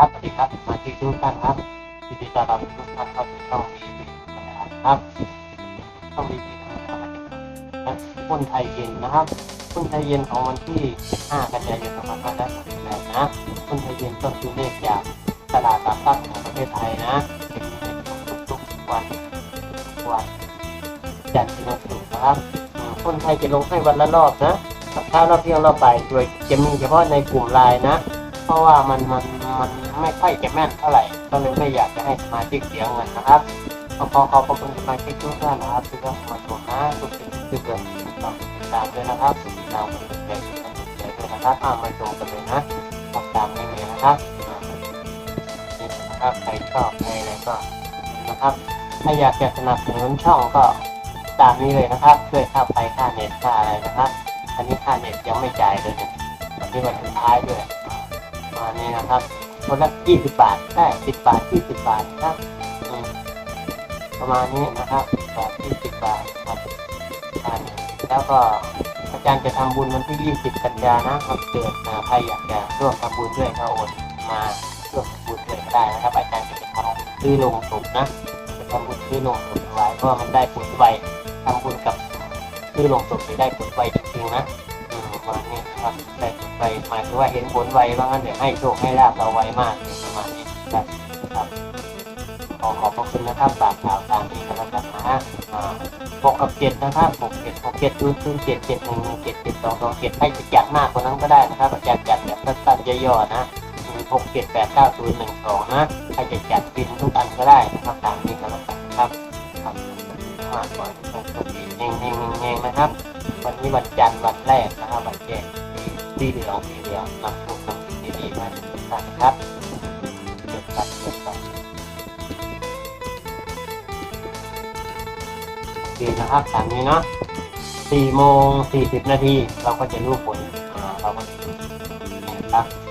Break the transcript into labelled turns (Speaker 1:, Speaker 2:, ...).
Speaker 1: ครับสวัสดีครับสมาชิกทุกท่านครับยินดีต้อนรับทุกท่านเข้าสู่ช่องวีวีครับช่องวีวีนะครับหุ้นไทยเย็นนะครับหุ้นไทยเย็นของวันที่ 15 กันยายน2568นะหุ้นไทยเย็นก็คือเลขจากตลาดหลักทรัพย์ของประเทศไทยนะเป็นเลขของทุกๆวันทุกวันจันทร์ถึงวันศุกร์นะครับอืมหุ้นไทยจะลงให้วันละรอบนะถ้าเราเพียงเราไปโดยจะมีเฉพาะในกลุ่มไลน์นะ เพราะว่ามันมันมันไม่ค่อยจะแม่นเท่าไหร่ ก็เลยไม่อยากจะให้สมาชิกเสียเงินนะครับขอขอขอบคุณสมาชิกทุกท่านนะครับที่เข้ามาชมนะทุกสิ่งทุกเรื่องต้องติดตามด้วยนะครับติดตามกันเลยด้วยนะครับอ่ามาชมกันเลยนะติดตามได้เลยนะครับนี่นะครับใครชอบใครอะไรก็นะครับ ถ้าอยากจะสนับสนุนช่องก็ตามนี้เลยนะครับช่วยค่าไฟค่าเน็ตค่าอะไรนะครับ อันนี้ค่าเน็ตยังไม่จ่ายเลยนะวันนี้วันสุดท้ายด้วย มาณนี้นะครับ คนละยี่สิบบาทได้สิบบาทยี่สิบบาทนะครับประมาณนี้นะครับบาทยี่สิบบาทครับแล้วก็อาจารย์จะทำบุญวันที่ยี่สิบกันยานะครับเกิดนะใครอยากจะร่วมทำบุญด้วยก็โอนมาร่วมทำบุญด้วยก็ได้นะครับอาจารย์จะไปทำซื้อลงศพนะจะทำบุญซื้อลงศพไว้เพราะมันได้ผลไวทำบุญกับซื้อลงศพจะได้ผลไวจริงๆนะ อืมประมาณนี้นะครับได้ผลไวหมายถึงว่าเห็นผลไวว่างั้นเดี๋ยวให้โชคให้ลาบเราไวมากประมาณนี้ครับครับขอขอบพระคุณนะครับฝากข่าวตามนี้กันแล้วกันนะอ่าหกกับเจ็ดนะครับหกเจ็ดหกเจ็ดศูนย์ศูนย์เจ็ดเจ็ดหนึ่งหนึ่งเจ็ดเจ็ดสองสองเจ็ดให้จะจัดมากกว่านั้นก็ได้นะครับอาจารย์จัดแบบสั้นๆย่อๆนะหกเจ็ดแปดเก้าศูนย์หนึ่งสองนะใครจะจัดบินทุกอันก็ได้นะครับตามนี้กันแล้วกันครับครับมากกว่าต้องโชคดีเฮงเฮงเฮงๆนะครับ นี้วันจันทร์วันแรกนะครับวันแรกสีเหลืองสีเหลืองนำพวกนำสิ่งดีๆมาทุกท่านครับเกิดกันเกิดกันโอเคนะครับตามนี้เนาะสี่โมงสี่สิบนาทีเราก็จะรู้ผลเราก็จะรู้นะครับ